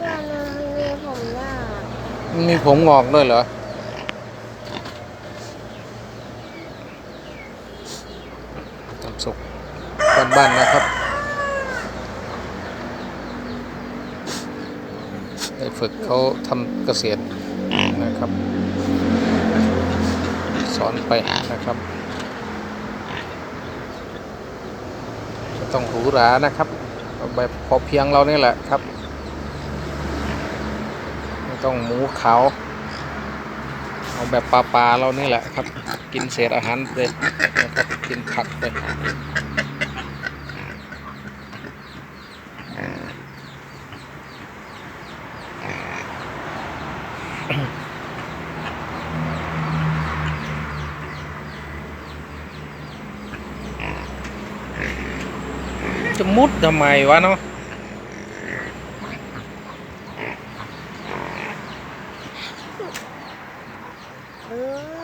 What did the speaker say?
ตัวนึงมันมีผมยาวมันมีผมงอกด้วยเหรอทำสุกบ้านๆนะครับ ได้ฝึกเขาทำเกษตรนะครับ สอนไปนะครับ ต้องหรูหรานะครับ แบบพอเพียงเรานี่แหละครับ ต้องหมูขาวเอาแบบปลาปลาเรานี่แหละครับ กินเศษอาหารไปนะครับกินผักไปจะมุดทำไมวะเนาะ เออ เออ